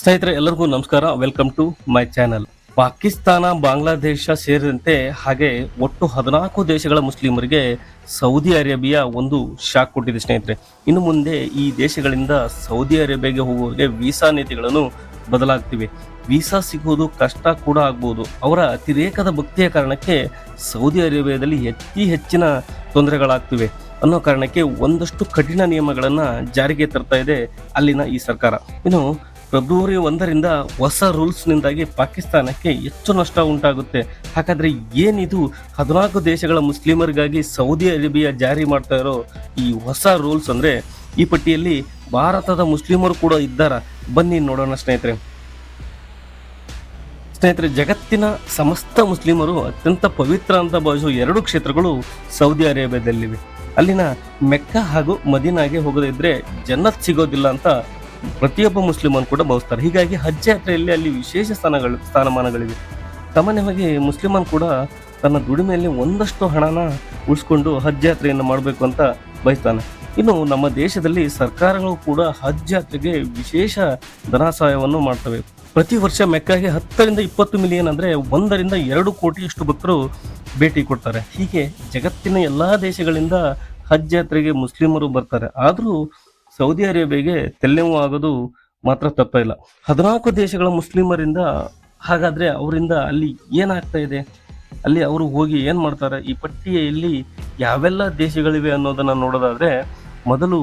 ಸ್ನೇಹಿತರೆ, ಎಲ್ಲರಿಗೂ ನಮಸ್ಕಾರ. Welcome to my channel Pakistan, Bangladesh ಸೇರಿದಂತೆ ಹಾಗೆ ಒಟ್ಟು ಹದಿನಾಲ್ಕು ದೇಶಗಳ ಮುಸ್ಲಿಮರಿಗೆ ಸೌದಿ ಅರೇಬಿಯಾ ಒಂದು ಶಾಕ್ ಕೊಟ್ಟಿದೆ ಸ್ನೇಹಿತರೆ. ಇನ್ನು ಮುಂದೆ ಈ ದೇಶಗಳಿಂದ ಸೌದಿ ಅರೇಬಿಯಾಗೆ ಹೋಗುವವರಿಗೆ ವೀಸಾ ನೀತಿಗಳನ್ನು ಬದಲಾಗ್ತಿವೆ. ವೀಸಾ ಸಿಗುವುದು ಕಷ್ಟ ಕೂಡ ಆಗ್ಬೋದು. ಅವರ ಅತಿರೇಕದ ಭಕ್ತಿಯ ಕಾರಣಕ್ಕೆ ಸೌದಿ ಅರೇಬಿಯಾದಲ್ಲಿ ಹೆಚ್ಚಿ ಹೆಚ್ಚಿನ ತೊಂದರೆಗಳಾಗ್ತಿವೆ. ಅನ್ನೋ ಕಾರಣಕ್ಕೆ ಒಂದಷ್ಟು ಕಠಿಣ ನಿಯಮಗಳನ್ನು ಜಾರಿಗೆ ತರ್ತಾ ಇದೆ ಅಲ್ಲಿನ ಈ ಸರ್ಕಾರ. ಇನ್ನು ಫೆಬ್ರವರಿ ಒಂದರಿಂದ ಹೊಸ ರೂಲ್ಸ್ನಿಂದಾಗಿ ಪಾಕಿಸ್ತಾನಕ್ಕೆ ಹೆಚ್ಚು ನಷ್ಟ ಉಂಟಾಗುತ್ತೆ. ಹಾಗಾದರೆ ಏನಿದು? ಹದಿನಾಲ್ಕು ದೇಶಗಳ ಮುಸ್ಲಿಮರಿಗಾಗಿ ಸೌದಿ ಅರೇಬಿಯಾ ಜಾರಿ ಮಾಡ್ತಾ ಇರೋ ಈ ಹೊಸ ರೂಲ್ಸ್ ಅಂದರೆ ಈ ಪಟ್ಟಿಯಲ್ಲಿ ಭಾರತದ ಮುಸ್ಲಿಮರು ಕೂಡ ಇದ್ದಾರ. ಬನ್ನಿ ನೋಡೋಣ ಸ್ನೇಹಿತರೆ. ಸ್ನೇಹಿತರೆ, ಜಗತ್ತಿನ ಸಮಸ್ತ ಮುಸ್ಲಿಮರು ಅತ್ಯಂತ ಪವಿತ್ರ ಅಂತ ಭಾವಿಸುವ ಎರಡು ಕ್ಷೇತ್ರಗಳು ಸೌದಿ ಅರೇಬಿಯಾದಲ್ಲಿವೆ. ಅಲ್ಲಿನ ಮೆಕ್ಕ ಹಾಗೂ ಮದೀನಾಗೆ ಹೋಗದಿದ್ರೆ ಜನ್ನತ್ ಸಿಗೋದಿಲ್ಲ ಅಂತ ಪ್ರತಿಯೊಬ್ಬ ಮುಸ್ಲಿಮನ್ ಕೂಡ ಭಾವಿಸ್ತಾರೆ ಹೀಗಾಗಿ ಹಜ್ ಯಾತ್ರೆಯಲ್ಲಿ ಅಲ್ಲಿ ವಿಶೇಷ ಸ್ಥಾನಗಳು, ಸ್ಥಾನಮಾನಗಳಿವೆ. ಸಾಮಾನ್ಯವಾಗಿ ಮುಸ್ಲಿಮನ್ ಕೂಡ ತನ್ನ ದುಡಿಮೆಯಲ್ಲಿ ಒಂದಷ್ಟು ಹಣನ ಉಳಿಸ್ಕೊಂಡು ಹಜ್ ಯಾತ್ರೆಯನ್ನು ಮಾಡಬೇಕು ಅಂತ ಬಯಸ್ತಾನೆ. ಇನ್ನು ನಮ್ಮ ದೇಶದಲ್ಲಿ ಸರ್ಕಾರಗಳು ಕೂಡ ಹಜ್ ಯಾತ್ರೆಗೆ ವಿಶೇಷ ಧನ ಸಹಾಯವನ್ನು ಮಾಡ್ತವೆ. ಪ್ರತಿ ವರ್ಷ ಮೆಕ್ಕಾಗೆ ಹತ್ತರಿಂದ ಇಪ್ಪತ್ತು ಮಿಲಿಯನ್ ಅಂದರೆ ಒಂದರಿಂದ ಎರಡು ಕೋಟಿಯಷ್ಟು ಭಕ್ತರು ಭೇಟಿ ಕೊಡ್ತಾರೆ. ಹೀಗೆ ಜಗತ್ತಿನ ಎಲ್ಲ ದೇಶಗಳಿಂದ ಹಜ್ ಯಾತ್ರೆಗೆ ಮುಸ್ಲಿಮರು ಬರ್ತಾರೆ. ಆದರೂ ಸೌದಿ ಅರೇಬಿಯಾಗೆ ತೆಲ್ಲೆವು ಆಗೋದು ಮಾತ್ರ ತಪ್ಪಿಲ್ಲ. ಹದಿನಾಲ್ಕು ದೇಶಗಳ ಮುಸ್ಲಿಮರಿಂದ ಹಾಗಾದ್ರೆ ಅವರಿಂದ ಅಲ್ಲಿ ಏನಾಗ್ತಾ ಇದೆ? ಅಲ್ಲಿ ಅವರು ಹೋಗಿ ಏನು ಮಾಡ್ತಾರೆ? ಈ ಪಟ್ಟಿಯಲ್ಲಿ ಯಾವೆಲ್ಲ ದೇಶಗಳಿವೆ ಅನ್ನೋದನ್ನು ನೋಡೋದಾದರೆ ಮೊದಲು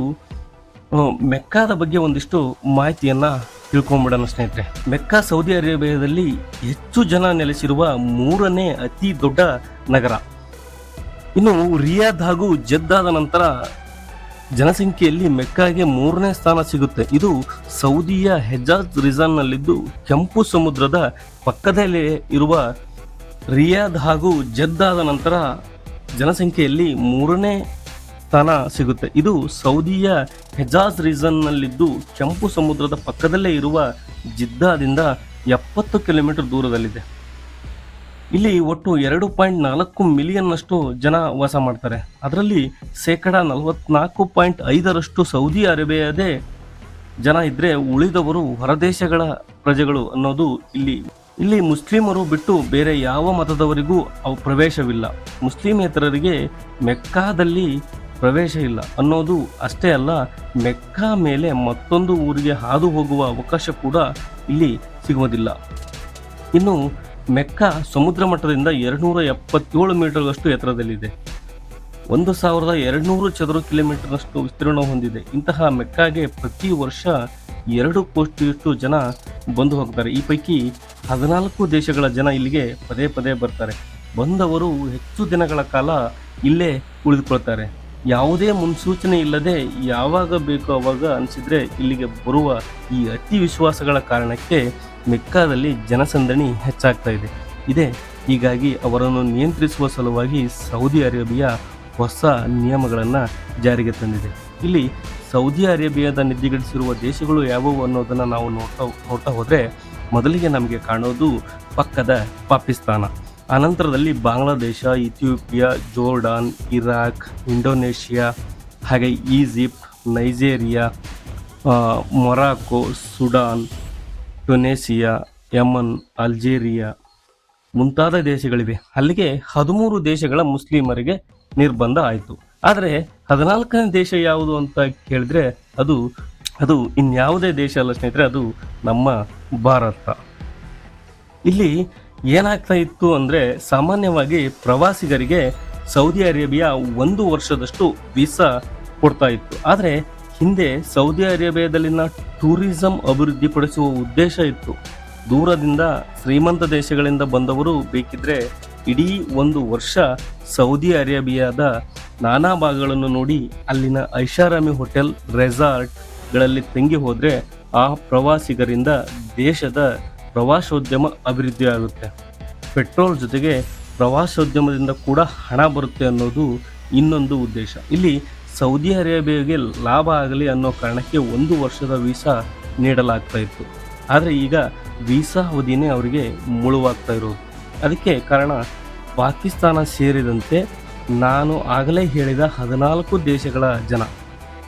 ಮೆಕ್ಕಾದ ಬಗ್ಗೆ ಒಂದಿಷ್ಟು ಮಾಹಿತಿಯನ್ನು ತಿಳ್ಕೊಂಬಿಡೋಣ ಸ್ನೇಹಿತರೆ. ಮೆಕ್ಕಾ ಸೌದಿ ಅರೇಬಿಯಾದಲ್ಲಿ ಹೆಚ್ಚು ಜನ ನೆಲೆಸಿರುವ ಮೂರನೇ ಅತಿ ದೊಡ್ಡ ನಗರ. ಇನ್ನು ರಿಯಾದ್ ಹಾಗೂ ಜದ್ದಾದ ನಂತರ ಜನಸಂಖ್ಯೆಯಲ್ಲಿ ಮೆಕ್ಕಾಗೆ ಮೂರನೇ ಸ್ಥಾನ ಸಿಗುತ್ತೆ. ಇದು ಸೌದಿಯ ಹೆಜಾಜ್ ರಿಜಾನ್ನಲ್ಲಿದ್ದು ಕೆಂಪು ಸಮುದ್ರದ ಪಕ್ಕದಲ್ಲೇ ಇರುವ ರಿಯಾದ್ ಹಾಗೂ ಜದ್ದಾದ ನಂತರ ಜನಸಂಖ್ಯೆಯಲ್ಲಿ ಮೂರನೇ ಸ್ಥಾನ ಸಿಗುತ್ತೆ. ಇದು ಸೌದಿಯ ಹೆಜಾಜ್ ರೀಸನ್ನಲ್ಲಿದ್ದು ಕೆಂಪು ಸಮುದ್ರದ ಪಕ್ಕದಲ್ಲೇ ಇರುವ ಜಿದ್ದಾದಿಂದ ಎಪ್ಪತ್ತು ಕಿಲೋಮೀಟರ್ ದೂರದಲ್ಲಿದೆ. ಇಲ್ಲಿ ಒಟ್ಟು ಎರಡು ಪಾಯಿಂಟ್ ನಾಲ್ಕು ಮಿಲಿಯನ್ ಅಷ್ಟು ಜನ ವಾಸ ಮಾಡ್ತಾರೆ. ಅದರಲ್ಲಿ ಶೇಕಡ ನಲವತ್ನಾಲ್ಕು ಪಾಯಿಂಟ್ ಐದರಷ್ಟು ಸೌದಿ ಅರೇಬಿಯಾದೇ ಜನ ಇದ್ದರೆ ಉಳಿದವರು ಹೊರದೇಶಗಳ ಪ್ರಜೆಗಳು ಅನ್ನೋದು ಇಲ್ಲಿ. ಇಲ್ಲಿ ಮುಸ್ಲಿಮರು ಬಿಟ್ಟು ಬೇರೆ ಯಾವ ಮತದವರಿಗೂ ಅವು ಪ್ರವೇಶವಿಲ್ಲ. ಮುಸ್ಲಿಮೇತರರಿಗೆ ಮೆಕ್ಕಾದಲ್ಲಿ ಪ್ರವೇಶ ಇಲ್ಲ ಅನ್ನೋದು ಅಷ್ಟೇ ಅಲ್ಲ, ಮೆಕ್ಕಾ ಮೇಲೆ ಮತ್ತೊಂದು ಊರಿಗೆ ಹಾದು ಹೋಗುವ ಅವಕಾಶ ಕೂಡ ಇಲ್ಲಿ ಸಿಗುವುದಿಲ್ಲ. ಇನ್ನು ಮೆಕ್ಕಾ ಸಮುದ್ರ ಮಟ್ಟದಿಂದ ಎರಡುನೂರ ಎಪ್ಪತ್ತೇಳು ಮೀಟರ್ಗಷ್ಟು ಎತ್ತರದಲ್ಲಿದೆ. ಒಂದು ಸಾವಿರದ ಎರಡುನೂರು ಚದುರ ಕಿಲೋಮೀಟರ್ನಷ್ಟು ವಿಸ್ತೀರ್ಣ ಹೊಂದಿದೆ. ಇಂತಹ ಮೆಕ್ಕಾಗೆ ಪ್ರತಿ ವರ್ಷ ಎರಡು ಕೋಟಿಯಷ್ಟು ಜನ ಬಂದು ಹೋಗ್ತಾರೆ. ಈ ಪೈಕಿ ಹದಿನಾಲ್ಕು ದೇಶಗಳ ಜನ ಇಲ್ಲಿಗೆ ಪದೇ ಪದೇ ಬರ್ತಾರೆ. ಬಂದವರು ಹೆಚ್ಚು ದಿನಗಳ ಕಾಲ ಇಲ್ಲೇ ಉಳಿದುಕೊಳ್ತಾರೆ. ಯಾವುದೇ ಮುನ್ಸೂಚನೆ ಇಲ್ಲದೆ ಯಾವಾಗ ಬೇಕೋ ಅವಾಗ ಅನಿಸಿದರೆ ಇಲ್ಲಿಗೆ ಬರುವ ಈ ಅತಿ ವಿಶ್ವಾಸಗಳ ಕಾರಣಕ್ಕೆ ಮೆಕ್ಕಾದಲ್ಲಿ ಜನಸಂದಣಿ ಹೆಚ್ಚಾಗ್ತಾ ಇದೆ. ಇದೆ ಹೀಗಾಗಿ ಅವರನ್ನು ನಿಯಂತ್ರಿಸುವ ಸಲುವಾಗಿ ಸೌದಿ ಅರೇಬಿಯಾ ಹೊಸ ನಿಯಮಗಳನ್ನು ಜಾರಿಗೆ ತಂದಿದೆ. ಇಲ್ಲಿ ಸೌದಿ ಅರೇಬಿಯಾದ ನಿಧಿಗಡಿಸಿರುವ ದೇಶಗಳು ಯಾವುವು ಅನ್ನೋದನ್ನು ನಾವು ನೋಡ್ತಾ ನೋಡ್ತಾ ಹೋದರೆ ಮೊದಲಿಗೆ ನಮಗೆ ಕಾಣೋದು ಪಕ್ಕದ ಪಾಕಿಸ್ತಾನ. ಅನಂತರದಲ್ಲಿ Bangladesh, Ethiopia, Jordan, Iraq, Indonesia, ಹಾಗೆ Egypt, Nigeria Morocco Sudan Tunisia Yemen, Algeria ಮುಂತಾದ ದೇಶಗಳಿವೆ. ಅಲ್ಲಿಗೆ ಹದಿಮೂರು ದೇಶಗಳ ಮುಸ್ಲಿಮರಿಗೆ ನಿರ್ಬಂಧ ಆಯಿತು. ಆದರೆ ಹದಿನಾಲ್ಕನೇ ದೇಶ ಯಾವುದು ಅಂತ ಕೇಳಿದ್ರೆ ಅದು ಅದು ಇನ್ಯಾವುದೇ ದೇಶ ಅಲ್ಲ ಸ್ನೇಹಿತರೆ, ಅದು ನಮ್ಮ ಭಾರತ. ಇಲ್ಲಿ ಏನಾಗ್ತಾ ಇತ್ತು ಅಂದರೆ ಸಾಮಾನ್ಯವಾಗಿ ಪ್ರವಾಸಿಗರಿಗೆ ಸೌದಿ ಅರೇಬಿಯಾ ಒಂದು ವರ್ಷದಷ್ಟು ವೀಸಾ ಕೊಡ್ತಾ ಇತ್ತು. ಆದರೆ ಹಿಂದೆ ಸೌದಿ ಅರೇಬಿಯಾದಲ್ಲಿನ ಟೂರಿಸಂ ಅಭಿವೃದ್ಧಿಪಡಿಸುವ ಉದ್ದೇಶ ಇತ್ತು. ದೂರದಿಂದ ಶ್ರೀಮಂತ ದೇಶಗಳಿಂದ ಬಂದವರು ಬೇಕಿದ್ರೆ ಇಡೀ ಒಂದು ವರ್ಷ ಸೌದಿ ಅರೇಬಿಯಾದ ನಾನಾ ಭಾಗಗಳನ್ನು ನೋಡಿ ಅಲ್ಲಿನ ಐಷಾರಾಮಿ ಹೋಟೆಲ್, ರೆಸಾರ್ಟ್ಗಳಲ್ಲಿ ತಂಗಿ ಹೋದರೆ ಆ ಪ್ರವಾಸಿಗರಿಂದ ದೇಶದ ಪ್ರವಾಸೋದ್ಯಮ ಅಭಿವೃದ್ಧಿ ಆಗುತ್ತೆ. ಪೆಟ್ರೋಲ್ ಜೊತೆಗೆ ಪ್ರವಾಸೋದ್ಯಮದಿಂದ ಕೂಡ ಹಣ ಬರುತ್ತೆ ಅನ್ನೋದು ಇನ್ನೊಂದು ಉದ್ದೇಶ. ಇಲ್ಲಿ ಸೌದಿ ಅರೇಬಿಯಾಗೆ ಲಾಭ ಆಗಲಿ ಅನ್ನೋ ಕಾರಣಕ್ಕೆ ಒಂದು ವರ್ಷದ ವೀಸಾ ನೀಡಲಾಗ್ತಾ ಇತ್ತು. ಆದರೆ ಈಗ ವೀಸಾ ಅವಧಿನೇ ಅವರಿಗೆ ಮುಳುವಾಗ್ತಾ ಇರೋದು. ಅದಕ್ಕೆ ಕಾರಣ ಪಾಕಿಸ್ತಾನ ಸೇರಿದಂತೆ ನಾನು ಆಗಲೇ ಹೇಳಿದ ಹದಿನಾಲ್ಕು ದೇಶಗಳ ಜನ.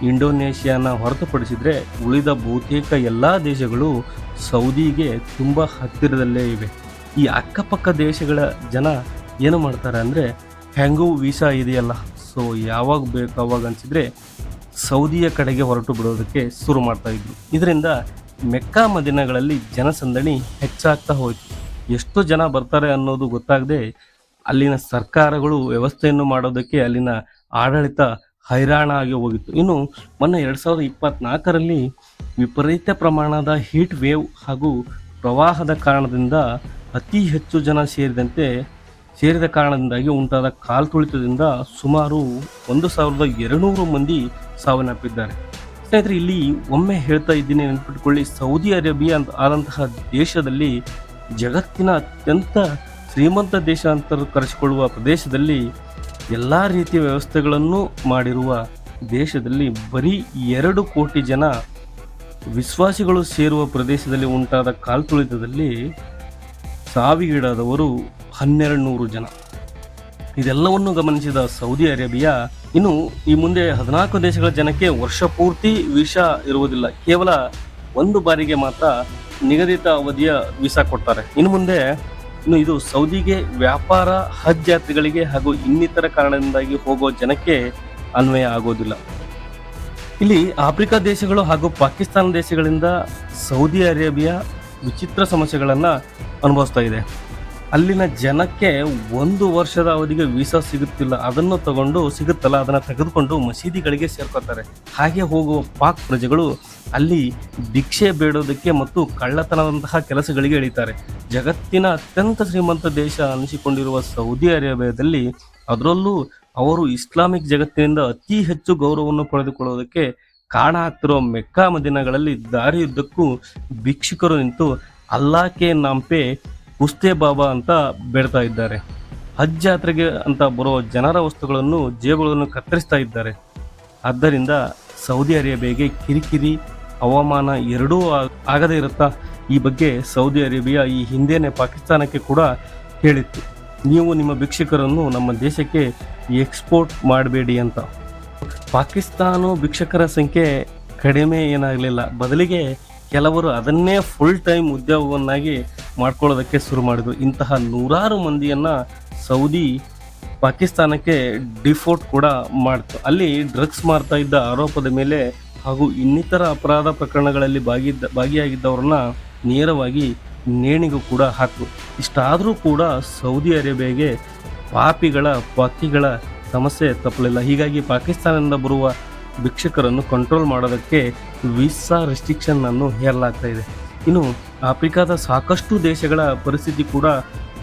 ಇಂಡೋನೇಷ್ಯಾನ ಹೊರತುಪಡಿಸಿದರೆ ಉಳಿದ ಬಹುತೇಕ ಎಲ್ಲ ದೇಶಗಳು ಸೌದಿಗೆ ತುಂಬ ಹತ್ತಿರದಲ್ಲೇ ಇವೆ. ಈ ಅಕ್ಕಪಕ್ಕ ದೇಶಗಳ ಜನ ಏನು ಮಾಡ್ತಾರೆ ಅಂದರೆ ಹೆಂಗೂ ವೀಸಾ ಇದೆಯಲ್ಲ. ಸೊ ಯಾವಾಗ ಬೇಕು ಅವಾಗ ಅನಿಸಿದರೆ ಸೌದಿಯ ಕಡೆಗೆ ಹೊರಟು ಬಿಡೋದಕ್ಕೆ ಶುರು ಮಾಡ್ತಾ ಇದ್ರು. ಇದರಿಂದ ಮೆಕ್ಕಾ ಮದಿನಗಳಲ್ಲಿ ಜನಸಂದಣಿ ಹೆಚ್ಚಾಗ್ತಾ ಹೋಯಿತು. ಎಷ್ಟು ಜನ ಬರ್ತಾರೆ ಅನ್ನೋದು ಗೊತ್ತಾಗದೆ ಅಲ್ಲಿನ ಸರ್ಕಾರಗಳು ವ್ಯವಸ್ಥೆಯನ್ನು ಮಾಡೋದಕ್ಕೆ ಅಲ್ಲಿನ ಆಡಳಿತ ಹೈರಾಣ ಆಗಿ ಹೋಗಿತ್ತು. ಇನ್ನು ಮೊನ್ನೆ ಎರಡು ಸಾವಿರದ ಇಪ್ಪತ್ತ್ನಾಲ್ಕರಲ್ಲಿ ವಿಪರೀತ ಪ್ರಮಾಣದ ಹೀಟ್ ವೇವ್ ಹಾಗೂ ಪ್ರವಾಹದ ಕಾರಣದಿಂದ ಅತಿ ಹೆಚ್ಚು ಜನ ಸೇರಿದಂತೆ ಸೇರಿದ ಕಾರಣದಿಂದಾಗಿ ಉಂಟಾದ ಕಾಲ್ತುಳಿತದಿಂದ ಸುಮಾರು ಒಂದು ಸಾವಿರದ ಎರಡುನೂರು ಮಂದಿ ಸಾವನ್ನಪ್ಪಿದ್ದಾರೆ. ಸ್ನೇಹಿತರೆ, ಇಲ್ಲಿ ಒಮ್ಮೆ ಹೇಳ್ತಾ ಇದ್ದೀನಿ ನೆನ್ಪಿಟ್ಕೊಳ್ಳಿ, ಸೌದಿ ಅರೇಬಿಯಾ ಅಂತ ಆದಂತಹ ದೇಶದಲ್ಲಿ ಜಗತ್ತಿನ ಅತ್ಯಂತ ಶ್ರೀಮಂತ ದೇಶ ಅಂತ ಕರೆಸಿಕೊಳ್ಳುವ ಪ್ರದೇಶದಲ್ಲಿ ಎಲ್ಲ ರೀತಿಯ ವ್ಯವಸ್ಥೆಗಳನ್ನು ಮಾಡಿರುವ ದೇಶದಲ್ಲಿ ಬರೀ ಎರಡು ಕೋಟಿ ಜನ ವಿಶ್ವಾಸಿಗಳು ಸೇರುವ ಪ್ರದೇಶದಲ್ಲಿ ಉಂಟಾದ ಕಾಲ್ತುಳಿತದಲ್ಲಿ ಸಾವಿಗೀಡಾದವರು ಹನ್ನೆರಡು ನೂರು ಜನ. ಇದೆಲ್ಲವನ್ನು ಗಮನಿಸಿದ ಸೌದಿ ಅರೇಬಿಯಾ, ಇನ್ನು ಈ ಮುಂದೆ ಹದಿನಾಲ್ಕು ದೇಶಗಳ ಜನಕ್ಕೆ ವರ್ಷ ಪೂರ್ತಿ ವೀಸಾ ಇರುವುದಿಲ್ಲ. ಕೇವಲ ಒಂದು ಬಾರಿಗೆ ಮಾತ್ರ ನಿಗದಿತ ಅವಧಿಯ ವೀಸಾ ಕೊಡ್ತಾರೆ. ಇನ್ನು ಮುಂದೆ, ಇನ್ನು ಇದು ಸೌದಿಗೆ ವ್ಯಾಪಾರ, ಹಜ್ ಯಾತ್ರಿಗಳಿಗೆ ಹಾಗೂ ಇನ್ನಿತರ ಕಾರಣದಿಂದಾಗಿ ಹೋಗೋ ಜನಕ್ಕೆ ಅನ್ವಯ ಆಗೋದಿಲ್ಲ. ಇಲ್ಲಿ ಆಫ್ರಿಕಾ ದೇಶಗಳು ಹಾಗೂ ಪಾಕಿಸ್ತಾನ ದೇಶಗಳಿಂದ ಸೌದಿ ಅರೇಬಿಯಾ ವಿಚಿತ್ರ ಸಮಸ್ಯೆಗಳನ್ನು ಅನುಭವಿಸ್ತಾ ಇದೆ. ಅಲ್ಲಿನ ಜನಕ್ಕೆ ಒಂದು ವರ್ಷದ ಅವಧಿಗೆ ವೀಸಾ ಸಿಗುತ್ತಿಲ್ಲ. ಅದನ್ನು ತಗೊಂಡು ಸಿಗುತ್ತಲ್ಲ, ಅದನ್ನು ತೆಗೆದುಕೊಂಡು ಮಸೀದಿಗಳಿಗೆ ಸೇರ್ಕೊತಾರೆ ಹಾಗೆ ಹೋಗುವ ಪಾಕ್ ಪ್ರಜೆಗಳು ಅಲ್ಲಿ ಭಿಕ್ಷೆ ಬೇಡೋದಕ್ಕೆ ಮತ್ತು ಕಳ್ಳತನದಂತಹ ಕೆಲಸಗಳಿಗೆ ಇಳಿತಾರೆ. ಜಗತ್ತಿನ ಅತ್ಯಂತ ಶ್ರೀಮಂತ ದೇಶ ಅನಿಸಿಕೊಂಡಿರುವ ಸೌದಿ ಅರೇಬಿಯಾದಲ್ಲಿ ಅದರಲ್ಲೂ ಅವರು ಇಸ್ಲಾಮಿಕ್ ಜಗತ್ತಿನಿಂದ ಅತಿ ಹೆಚ್ಚು ಗೌರವವನ್ನು ಪಡೆದುಕೊಳ್ಳೋದಕ್ಕೆ ಕಾರಣ ಆಗ್ತಿರೋ ಮೆಕ್ಕಾ ಮದಿನಗಳಲ್ಲಿ ದಾರಿಯುದ್ದಕ್ಕೂ ಭಿಕ್ಷುಕರು ನಿಂತು ಅಲ್ಲಾಕೆ ನಾಂಪೆ ಉಸ್ತೆ ಬಾಬಾ ಅಂತ ಬೇಡ್ತಾ ಇದ್ದಾರೆ. ಹಜ್ ಜಾತ್ರೆಗೆ ಅಂತ ಬರೋ ಜನರ ವಸ್ತುಗಳನ್ನು ಜೇಬುಗಳನ್ನು ಕತ್ತರಿಸ್ತಾ ಇದ್ದಾರೆ. ಆದ್ದರಿಂದ ಸೌದಿ ಅರೇಬಿಯಾಗೆ ಕಿರಿಕಿರಿ, ಹವಾಮಾನ ಎರಡೂ ಆಗದೇ ಇರುತ್ತಾ? ಈ ಬಗ್ಗೆ ಸೌದಿ ಅರೇಬಿಯಾ ಈ ಹಿಂದೆನೇ ಪಾಕಿಸ್ತಾನಕ್ಕೆ ಕೂಡ ಹೇಳಿತ್ತು. ನೀವು ನಿಮ್ಮ ಭಿಕ್ಷಕರನ್ನು ನಮ್ಮ ದೇಶಕ್ಕೆ ಎಕ್ಸ್ಪೋರ್ಟ್ ಮಾಡಬೇಡಿ ಅಂತ. ಪಾಕಿಸ್ತಾನ ಭಿಕ್ಷಕರ ಸಂಖ್ಯೆ ಕಡಿಮೆ ಏನಾಗಲಿಲ್ಲ. ಬದಲಿಗೆ ಕೆಲವರು ಅದನ್ನೇ ಫುಲ್ ಟೈಮ್ ಉದ್ಯೋಗವನ್ನಾಗಿ ಮಾಡ್ಕೊಳ್ಳೋದಕ್ಕೆ ಶುರು ಮಾಡಿದ್ರು. ಇಂತಹ ನೂರಾರು ಮಂದಿಯನ್ನು ಸೌದಿ, ಪಾಕಿಸ್ತಾನಕ್ಕೆ ಡಿಫೋರ್ಟ್ ಕೂಡ ಮಾಡ್ತು. ಅಲ್ಲಿ ಡ್ರಗ್ಸ್ ಮಾರ್ತಾ ಇದ್ದ ಆರೋಪದ ಮೇಲೆ ಹಾಗೂ ಇನ್ನಿತರ ಅಪರಾಧ ಪ್ರಕರಣಗಳಲ್ಲಿ ಭಾಗಿದ್ದ, ಭಾಗಿಯಾಗಿದ್ದವ್ರನ್ನ ನೇರವಾಗಿ ನೇಣಿಗೂ ಕೂಡ ಹಾಕು ಇಷ್ಟಾದರೂ ಕೂಡ ಸೌದಿ ಅರೇಬಿಯಾಗೆ ಪಾಪಿಗಳ ಪಕ್ಕಿಗಳ ಸಮಸ್ಯೆ ತಪ್ಪಲಿಲ್ಲ. ಹೀಗಾಗಿ ಪಾಕಿಸ್ತಾನದಿಂದ ಬರುವ ಭಿಕ್ಷುಕರನ್ನು ಕಂಟ್ರೋಲ್ ಮಾಡೋದಕ್ಕೆ ವೀಸಾ ರೆಸ್ಟ್ರಿಕ್ಷನ್ ಅನ್ನು ಹೇರಲಾಗ್ತಾ ಇದೆ. ಇನ್ನು ಆಫ್ರಿಕಾದ ಸಾಕಷ್ಟು ದೇಶಗಳ ಪರಿಸ್ಥಿತಿ ಕೂಡ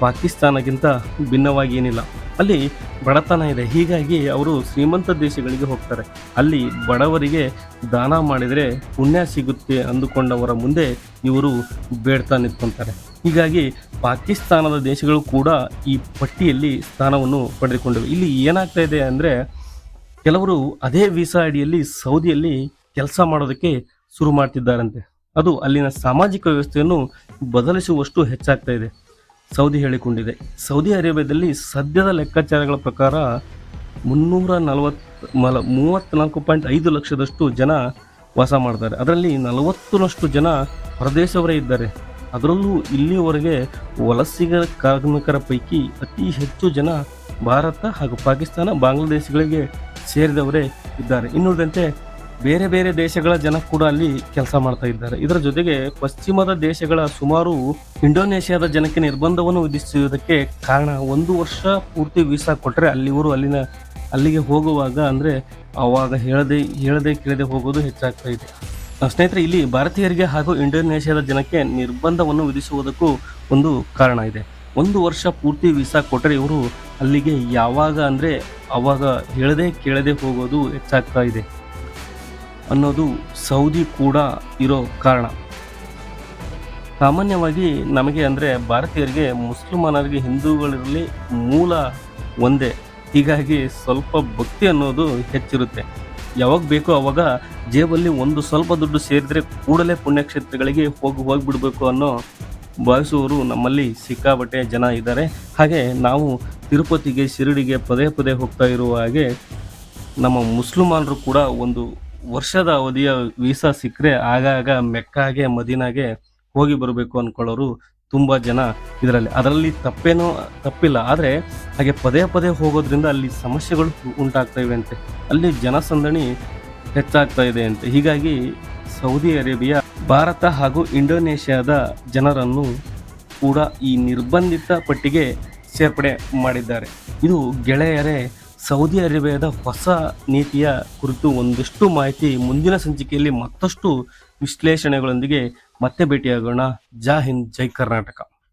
ಪಾಕಿಸ್ತಾನಕ್ಕಿಂತ ಭಿನ್ನವಾಗಿ ಏನಿಲ್ಲ. ಅಲ್ಲಿ ಬಡತನ ಇದೆ. ಹೀಗಾಗಿ ಅವರು ಶ್ರೀಮಂತ ದೇಶಗಳಿಗೆ ಹೋಗ್ತಾರೆ. ಅಲ್ಲಿ ಬಡವರಿಗೆ ದಾನ ಮಾಡಿದರೆ ಪುಣ್ಯ ಸಿಗುತ್ತೆ ಅಂದುಕೊಂಡವರ ಮುಂದೆ ಇವರು ಬೇಡ್ತಾ ನಿಂತ್ಕೊಂತಾರೆ. ಹೀಗಾಗಿ ಪಾಕಿಸ್ತಾನದ ದೇಶಗಳು ಕೂಡ ಈ ಪಟ್ಟಿಯಲ್ಲಿ ಸ್ಥಾನವನ್ನು ಪಡೆದುಕೊಂಡಿವೆ. ಇಲ್ಲಿ ಏನಾಗ್ತಾ ಇದೆ ಅಂದರೆ ಕೆಲವರು ಅದೇ ವೀಸಾ ಅಡಿಯಲ್ಲಿ ಸೌದಿಯಲ್ಲಿ ಕೆಲಸ ಮಾಡೋದಕ್ಕೆ ಶುರು ಮಾಡ್ತಿದ್ದಾರಂತೆ. ಅದು ಅಲ್ಲಿನ ಸಾಮಾಜಿಕ ವ್ಯವಸ್ಥೆಯನ್ನು ಬದಲಿಸುವಷ್ಟು ಹೆಚ್ಚಾಗ್ತಾ ಇದೆ. ಸೌದಿ ಹೇಳಿಕೊಂಡಿದೆ. ಸೌದಿ ಅರೇಬಿಯಾದಲ್ಲಿ ಸದ್ಯದ ಲೆಕ್ಕಾಚಾರಗಳ ಪ್ರಕಾರ ಮುನ್ನೂರ ನಲವತ್ತು ಮಲ ಮೂವತ್ತ್ನಾಲ್ಕು ಪಾಯಿಂಟ್ ಐದು ಲಕ್ಷದಷ್ಟು ಜನ ವಾಸ ಮಾಡ್ತಾರೆ. ಅದರಲ್ಲಿ ನಲವತ್ತರಷ್ಟು ಜನ ಹೊರದೇಶವರೇ ಇದ್ದಾರೆ. ಅದರಲ್ಲೂ ಇಲ್ಲಿಯವರೆಗೆ ವಲಸಿಗ ಕಾರ್ಮಿಕರ ಪೈಕಿ ಅತಿ ಹೆಚ್ಚು ಜನ ಭಾರತ ಹಾಗೂ ಪಾಕಿಸ್ತಾನ, ಬಾಂಗ್ಲಾದೇಶಗಳಿಗೆ ಸೇರಿದವರೇ ಇದ್ದಾರೆ. ಇನ್ನುಳಿದಂತೆ ಬೇರೆ ಬೇರೆ ದೇಶಗಳ ಜನ ಕೂಡ ಅಲ್ಲಿ ಕೆಲಸ ಮಾಡ್ತಾ ಇದ್ದಾರೆ. ಇದರ ಜೊತೆಗೆ ಪಶ್ಚಿಮದ ದೇಶಗಳ ಸುಮಾರು ಇಂಡೋನೇಷ್ಯಾದ ಜನಕ್ಕೆ ನಿರ್ಬಂಧವನ್ನು ವಿಧಿಸುವುದಕ್ಕೆ ಕಾರಣ ಒಂದು ವರ್ಷ ಪೂರ್ತಿ ವೀಸಾ ಕೊಟ್ಟರೆ ಅಲ್ಲಿವರು ಅಲ್ಲಿನ, ಅಲ್ಲಿಗೆ ಹೋಗುವಾಗ ಅಂದರೆ ಅವಾಗ ಹೇಳದೆ ಹೇಳದೆ ಕೇಳದೆ ಹೋಗೋದು ಹೆಚ್ಚಾಗ್ತಾ ಇದೆ. ಸ್ನೇಹಿತರೆ, ಇಲ್ಲಿ ಭಾರತೀಯರಿಗೆ ಹಾಗೂ ಇಂಡೋನೇಷ್ಯಾದ ಜನಕ್ಕೆ ನಿರ್ಬಂಧವನ್ನು ವಿಧಿಸುವುದಕ್ಕೂ ಒಂದು ಕಾರಣ ಇದೆ. ಒಂದು ವರ್ಷ ಪೂರ್ತಿ ವೀಸಾ ಕೊಟ್ಟರೆ ಇವರು ಅಲ್ಲಿಗೆ ಯಾವಾಗ ಅಂದರೆ ಅವಾಗ ಹೇಳದೆ ಕೇಳದೆ ಹೋಗೋದು ಹೆಚ್ಚಾಗ್ತಾ ಇದೆ ಅನ್ನೋದು ಸೌದಿ ಕೂಡ ಇರೋ ಕಾರಣ. ಸಾಮಾನ್ಯವಾಗಿ ನಮಗೆ ಅಂದರೆ ಭಾರತೀಯರಿಗೆ, ಮುಸಲ್ಮಾನರಿಗೆ, ಹಿಂದೂಗಳಿರಲಿ ಮೂಲ ಒಂದೇ. ಹೀಗಾಗಿ ಸ್ವಲ್ಪ ಭಕ್ತಿ ಅನ್ನೋದು ಹೆಚ್ಚಿರುತ್ತೆ. ಯಾವಾಗ ಬೇಕೋ ಅವಾಗ ಜೇಬಲ್ಲಿ ಒಂದು ಸ್ವಲ್ಪ ದುಡ್ಡು ಸೇರಿದರೆ ಕೂಡಲೇ ಪುಣ್ಯಕ್ಷೇತ್ರಗಳಿಗೆ ಹೋಗಿ ಹೋಗಿಬಿಡಬೇಕು ಅನ್ನೋ ಭಾವಿಸುವವರು ನಮ್ಮಲ್ಲಿ ಸಿಕ್ಕಾಪಟ್ಟೆ ಜನ ಇದ್ದಾರೆ. ಹಾಗೆ ನಾವು ತಿರುಪತಿಗೆ, ಶಿರಡಿಗೆ ಪದೇ ಪದೇ ಹೋಗ್ತಾ ಇರುವ ಹಾಗೆ ನಮ್ಮ ಮುಸ್ಲಿಮಾನರು ಕೂಡ ಒಂದು ವರ್ಷದ ಅವಧಿಯ ವೀಸಾ ಸಿಕ್ಕರೆ ಆಗಾಗ ಮೆಕ್ಕಾಗೆ, ಮದೀನಾಗೆ ಹೋಗಿ ಬರಬೇಕು ಅಂದ್ಕೊಳ್ಳೋರು ತುಂಬ ಜನ ಇದರಲ್ಲಿ. ಅದರಲ್ಲಿ ತಪ್ಪೇನೋ, ತಪ್ಪಿಲ್ಲ. ಆದರೆ ಹಾಗೆ ಪದೇ ಪದೇ ಹೋಗೋದ್ರಿಂದ ಅಲ್ಲಿ ಸಮಸ್ಯೆಗಳು ಉಂಟಾಗ್ತಾ ಇವೆ ಅಂತೆ. ಅಲ್ಲಿ ಜನಸಂದಣಿ ಹೆಚ್ಚಾಗ್ತಾ ಇದೆ ಅಂತೆ. ಹೀಗಾಗಿ ಸೌದಿ ಅರೇಬಿಯಾ ಭಾರತ ಹಾಗೂ ಇಂಡೋನೇಷ್ಯಾದ ಜನರನ್ನು ಕೂಡ ಈ ನಿರ್ಬಂಧಿತ ಪಟ್ಟಿಗೆ ಸೇರ್ಪಡೆ ಮಾಡಿದ್ದಾರೆ. ಇದು ಗೆಳೆಯರೇ, ಸೌದಿ ಅರೇಬಿಯಾದ ಹೊಸ ನೀತಿಯ ಕುರಿತು ಒಂದಿಷ್ಟು ಮಾಹಿತಿ ಮುಂದಿನ ಸಂಚಿಕೆಯಲ್ಲಿ ಮತ್ತಷ್ಟು ವಿಶ್ಲೇಷಣೆಗಳೊಂದಿಗೆ ಮತ್ತೆ ಭೇಟಿಯಾಗೋಣ. ಜಾ ಹಿಂದ್, ಜೈ ಕರ್ನಾಟಕ.